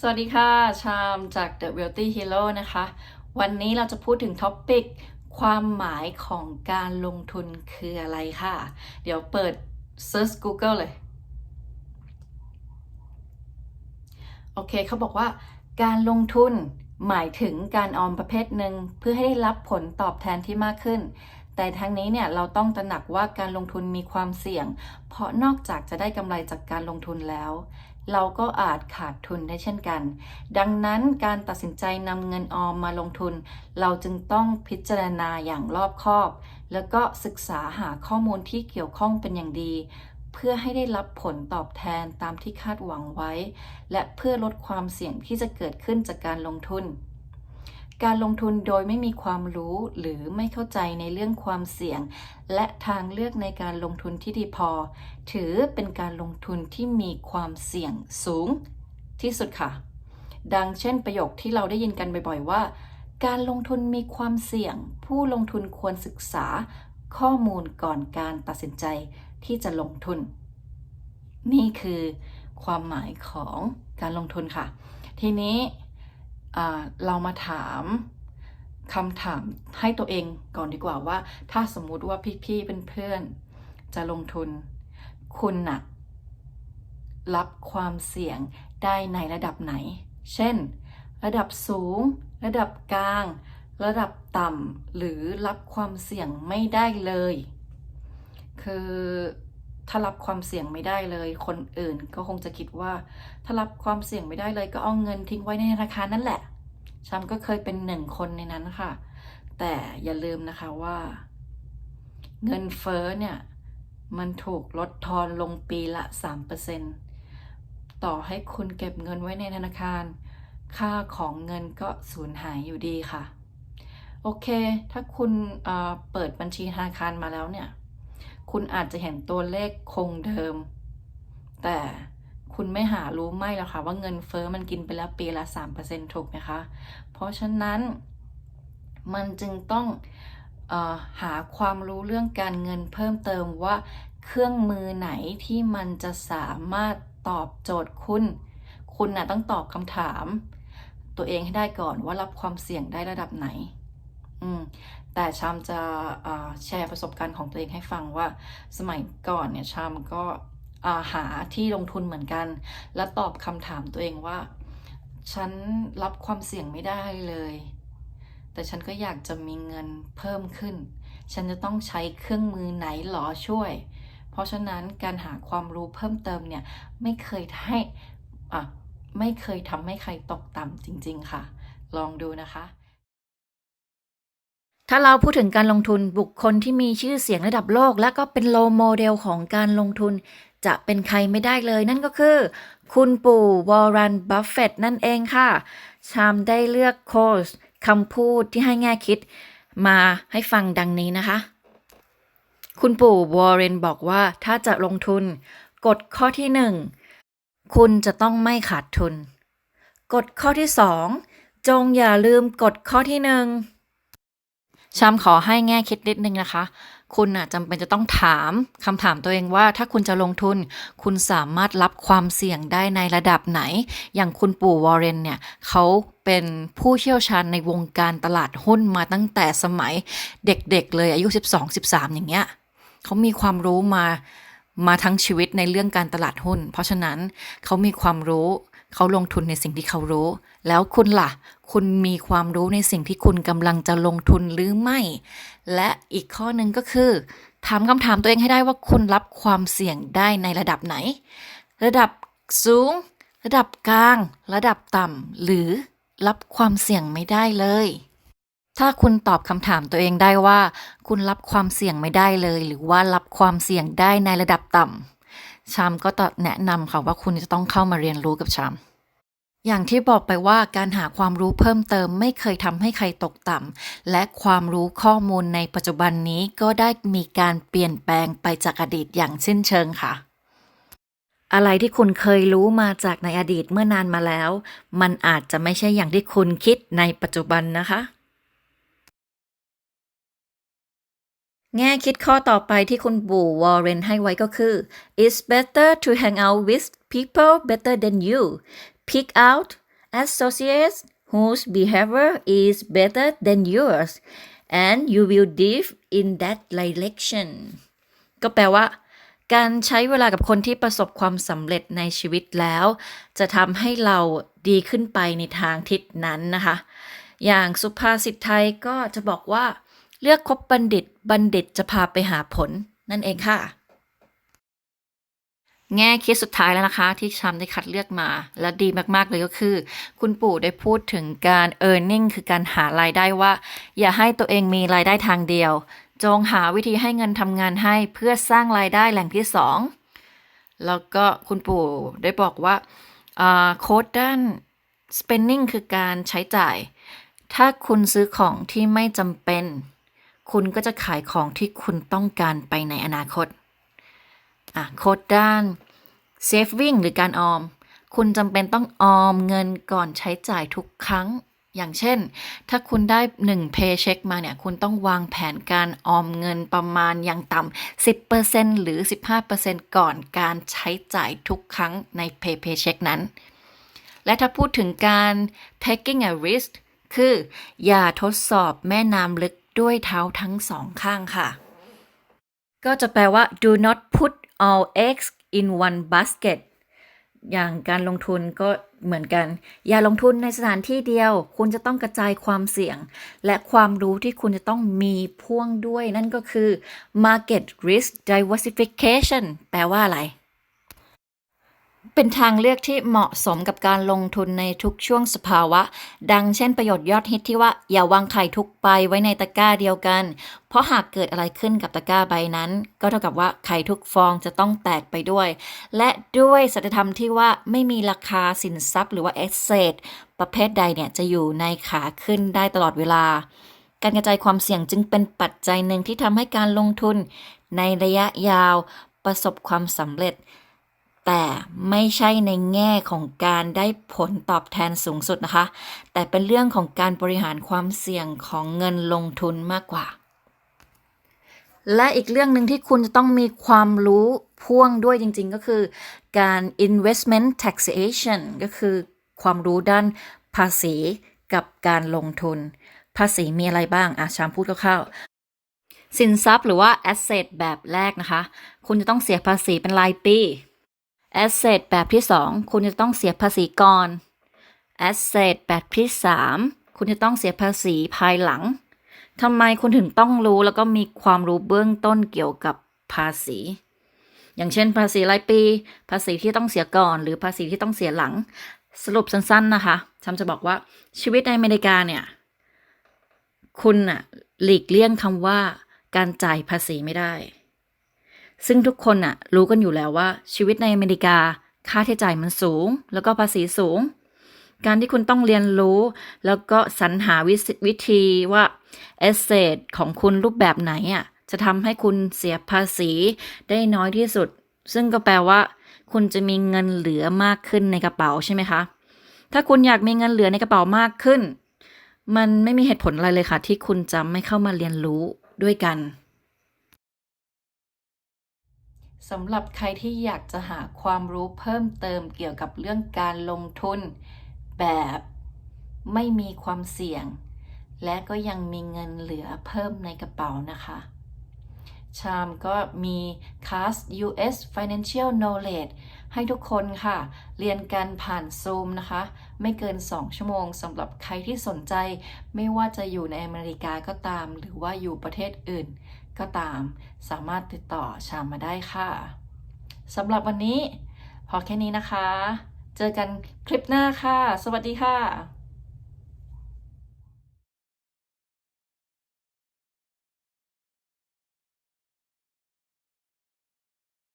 สวัสดีค่ะ ชามจาก The Wealthy Hero นะคะ วันนี้เราจะพูดถึงท็อปิกความหมายของการลงทุนคืออะไรค่ะ เดี๋ยวเปิด Search Google เลย โอเคเขาบอกว่า การลงทุนหมายถึงการออมประเภทหนึ่งเพื่อให้ได้รับผลตอบแทนที่มากขึ้น แต่ทั้งนี้เนี่ยเราต้องตระหนักว่าการลงทุนมีความเสี่ยง เพราะนอกจากจะได้กำไรจากการลงทุนแล้ว เราก็อาจขาดทุนได้เช่นกัน ดังนั้นการตัดสินใจนำเงินออมมาลงทุน เราจึงต้องพิจารณาอย่างรอบคอบ แล้วก็ศึกษาหาข้อมูลที่เกี่ยวข้องเป็นอย่างดี เพื่อให้ได้รับผลตอบแทนตามที่คาดหวังไว้ และเพื่อลดความเสี่ยงที่จะเกิดขึ้นจากการลงทุน การลงทุนโดยไม่มีความรู้หรือไม่เข้าใจในเรื่องความเสี่ยง และทางเลือกในการลงทุนที่ดีพอ ถือเป็นการลงทุนที่มีความเสี่ยงสูงที่สุดค่ะ ดังเช่นประโยคที่เราได้ยินกันบ่อยๆว่า การลงทุนมีความเสี่ยง ผู้ลงทุนควรศึกษาข้อมูลก่อนการตัดสินใจที่จะลงทุน นี่คือความหมายของการลงทุนค่ะ ทีนี้ เรามาถามคำถามให้ตัวเองก่อนดีกว่าว่า ถ้าสมมุติว่าพี่ๆเป็นเพื่อนๆจะลงทุน คุณน่ะรับความเสี่ยงได้ในระดับไหน เช่น ระดับสูง ระดับกลาง ระดับต่ำหรือรับความเสี่ยงไม่ได้เลย คือ ถ้ารับความเสี่ยงไม่ได้เลย คนอื่นก็คงจะคิดว่า ถ้ารับความเสี่ยงไม่ได้เลย ก็เอาเงินทิ้งไว้ในธนาคารนั่นแหละฉันก็เคยเป็นหนึ่งคนในนั้นค่ะ แต่อย่าลืมนะคะว่า เงินเฟ้อเนี่ย มันถูกลดทอนลงปีละ 3%ต่อให้คุณเก็บเงินไว้ในธนาคาร ค่าของเงินก็สูญหายอยู่ดีค่ะ โอเค ถ้าคุณเเปิดบัญชีธนาคารมาแล้วเนี่ย คุณอาจจะเห็นตัวเลขคงเดิม แต่คุณไม่หารู้ไม่หรอกค่ะว่าเงินเฟ้อมันกินไปแล้วปีละ 3%ถูกไหมคะ เพราะฉะนั้นมันจึงต้องอหาความรู้เรื่องการเงินเพิ่มเติมว่าเครื่องมือไหนที่มันจะสามารถตอบโจทย์คุณ คุณน่ะต้องตอบคำถาม ตัวเองให้ได้ก่อนว่ารับความเสี่ยงได้ระดับไหน อืมแต่ชามจะแชร์ประสบการณ์ของตัวเองให้ฟังว่า สมัยก่อนเนี่ยชามก็หาที่ลงทุนเหมือนกัน และตอบคำถามตัวเองว่า ฉันรับความเสี่ยงไม่ได้เลย แต่ฉันก็อยากจะมีเงินเพิ่มขึ้น ฉันจะต้องใช้เครื่องมือไหนหรอช่วย เพราะฉะนั้นการหาความรู้เพิ่มเติมเนี่ยไม่เคยให้อะไม่เคยทำให้ใครตกต่ำจริง ๆ ค่ะ ลองดูนะคะ ถ้าเราพูดถึงการลงทุนบุคคลที่มีชื่อเสียงระดับโลก และก็เป็นโลโมเดลของการลงทุน จะเป็นใครไม่ได้เลย นั่นก็คือ คุณปู่วอร์เรนบัฟเฟตนั่นเองค่ะ ชามได้เลือกโค้ชคำพูดที่ให้แง่คิด มาให้ฟังดังนี้นะคะ คุณปู่วอร์เรนบอกว่าถ้าจะลงทุน กฎข้อที่หนึ่งคุณจะต้องไม่ขาดทุน กฎข้อที่สองจงอย่าลืมกฎข้อที่หนึ่ง ชามขอให้แง่คิดนิดนึงนะคะ คุณน่ะจำเป็นจะต้องถามคำถามตัวเองว่า ถ้าคุณจะลงทุน คุณสามารถรับความเสี่ยงได้ในระดับไหน อย่างคุณปู่วอร์เรนเนี่ยเขาเป็นผู้เชี่ยวชาญในวงการตลาดหุ้นมาตั้งแต่สมัยเด็กๆเลยอายุ 12-13 อย่างเงี้ยเขามีความรู้มามาทั้งชีวิตในเรื่องการตลาดหุ้น เพราะฉะนั้นเขามีความรู้ เขาลงทุนในสิ่งที่เขารู้ แล้วคุณล่ะ คุณมีความรู้ในสิ่งที่คุณกำลังจะลงทุนหรือไม่ และอีกข้อหนึ่งก็คือ ถามคำถามตัวเองให้ได้ว่าคุณรับความเสี่ยงได้ในระดับไหน ระดับสูง ระดับกลาง ระดับต่ำหรือรับความเสี่ยงไม่ได้เลย ถ้าคุณตอบคำถามตัวเองได้ว่า คุณรับความเสี่ยงไม่ได้เลย หรือว่ารับความเสี่ยงได้ในระดับต่ำชามก็แนะนำค่ะว่าคุณจะต้องเข้ามาเรียนรู้กับชาม อย่างที่บอกไปว่าการหาความรู้เพิ่มเติมไม่เคยทำให้ใครตกต่ำและความรู้ข้อมูลในปัจจุบันนี้ก็ได้มีการเปลี่ยนแปลงไปจากอดีตอย่างสิ้นเชิงค่ะ อะไรที่คุณเคยรู้มาจากในอดีตเมื่อนานมาแล้ว มันอาจจะไม่ใช่อย่างที่คุณคิดในปัจจุบันนะคะแง่คิดข้อต่อไปที่คุณปู่วอร์เรนให้ไว้ก็คือ it's better to hang out with people better than you pick out associates whose behavior is better than yours and you will dive in that direction ก็แปลว่า การใช้เวลากับคนที่ประสบความสำเร็จในชีวิตแล้ว จะทำให้เราดีขึ้นไปในทางทิศนั้นนะคะ อย่างสุภาษิตไทยก็จะบอกว่า เลือกคบบัณฑิต บัณฑิตจะพาไปหาผลนั่นเองค่ะ แง่คิดสุดท้ายแล้วนะคะ ที่ชามได้คัดเลือกมา และดีมากๆเลยก็คือ คุณปู่ได้พูดถึงการ earning คือการหารายได้ว่า อย่าให้ตัวเองมีรายได้ทางเดียว จงหาวิธีให้เงินทำงานให้เพื่อสร้างรายได้แหล่งที่สองแล้วก็คุณปู่ได้บอกว่าอ่าโค้ดด้าน spending คือการใช้จ่าย ถ้าคุณซื้อของที่ไม่จำเป็น คุณก็จะขายของที่คุณต้องการไปในอนาคต อะโค้ดด้าน saving หรือการออม คุณจำเป็นต้องออมเงินก่อนใช้จ่ายทุกครั้ง อย่างเช่น ถ้าคุณได้1 paycheck มาเนี่ย คุณต้องวางแผนการออมเงินประมาณอย่างต่ำ10%หรือ 15%ก่อนการใช้จ่ายทุกครั้งใน pay paycheck นั้น และถ้าพูดถึงการ taking a risk คือ อย่าทดสอบแม่น้ำลึกด้วยเท้าทั้งสองข้างค่ะ ก็จะแปลว่า do not put all eggs in one basket อย่างการลงทุนก็เหมือนกัน อย่าลงทุนในสถานที่เดียว คุณจะต้องกระจายความเสี่ยง และความรู้ที่คุณจะต้องมีพ่วงด้วย นั่นก็คือ market risk diversification แปลว่าอะไร เป็นทางเลือกที่เหมาะสมกับการลงทุนในทุกช่วงสภาวะ ดังเช่นประโยชน์ยอดฮิตที่ว่าอย่าวางไข่ทุกใบไว้ในตะกร้าเดียวกัน เพราะหากเกิดอะไรขึ้นกับตะกร้าใบนั้น ก็เท่ากับว่าไข่ทุกฟองจะต้องแตกไปด้วย และด้วยสัจธรรมที่ว่าไม่มีราคาสินทรัพย์ หรือว่าเอสเซทประเภทใดเนี่ยจะอยู่ในขาขึ้นได้ตลอดเวลา การกระจายความเสี่ยงจึงเป็นปัจจัยหนึ่งที่ทำให้การลงทุนในระยะยาวประสบความสำเร็จ แต่ไม่ใช่ในแง่ของการได้ผลตอบแทนสูงสุดนะคะ แต่เป็นเรื่องของการบริหารความเสี่ยงของเงินลงทุนมากกว่า และอีกเรื่องหนึ่งที่คุณจะต้องมีความรู้พ่วงด้วยจริงๆ ก็คือการ investment taxation ก็คือความรู้ด้านภาษีกับการลงทุน ภาษีมีอะไรบ้างอะชามพูดคร่าวๆสินทรัพย์หรือว่า asset แบบแรกนะคะ คุณจะต้องเสียภาษีเป็นรายปี asset แบบที่ 2 คุณจะต้องเสียภาษีก่อน asset แบบที่ 3 คุณจะต้องเสียภาษีภายหลังทำไมคุณถึงต้องรู้แล้วก็มีความรู้เบื้องต้นเกี่ยวกับภาษี อย่างเช่น ภาษีรายปี ภาษีที่ต้องเสียก่อน หรือภาษีที่ต้องเสียหลัง สรุปสั้นๆนะคะฉันจะบอกว่าชีวิตในอเมริกาเนี่ย คุณอะหลีกเลี่ยงคำว่าการจ่ายภาษีไม่ได้ ซึ่งทุกคนน่ะรู้กันอยู่แล้วว่าชีวิตในอเมริกาค่าใช้จ่ายมันสูง แล้วก็ภาษีสูง การที่คุณต้องเรียนรู้ แล้วก็สรรหาวิธวิธีว่า asset ของคุณรูปแบบไหนอะจะทำให้คุณเสียภาษีได้น้อยที่สุด ซึ่งก็แปลว่า คุณจะมีเงินเหลือมากขึ้นในกระเป๋าใช่ไหมคะ ถ้าคุณอยากมีเงินเหลือในกระเป๋ามากขึ้น มันไม่มีเหตุผลอะไรเลยค่ะ ที่คุณจะไม่เข้ามาเรียนรู้ด้วยกัน สำหรับใครที่อยากจะหาความรู้เพิ่มเติมเกี่ยวกับเรื่องการลงทุน แบบไม่มีความเสี่ยง และก็ยังมีเงินเหลือเพิ่มในกระเป๋านะคะ ชามก็มีคลาส US Financial Knowledge ให้ทุกคนค่ะ เรียนกันผ่านซูมนะคะ ไม่เกิน 2 ชั่วโมงสำหรับใครที่สนใจ ไม่ว่าจะอยู่ในอเมริกาก็ตาม หรือว่าอยู่ประเทศอื่น ก็ตาม สามารถติดต่อชามมาได้ค่ะสำหรับวันนี้ พอแค่นี้นะคะ เจอกันคลิปหน้าค่ะ สวัสดีค่ะ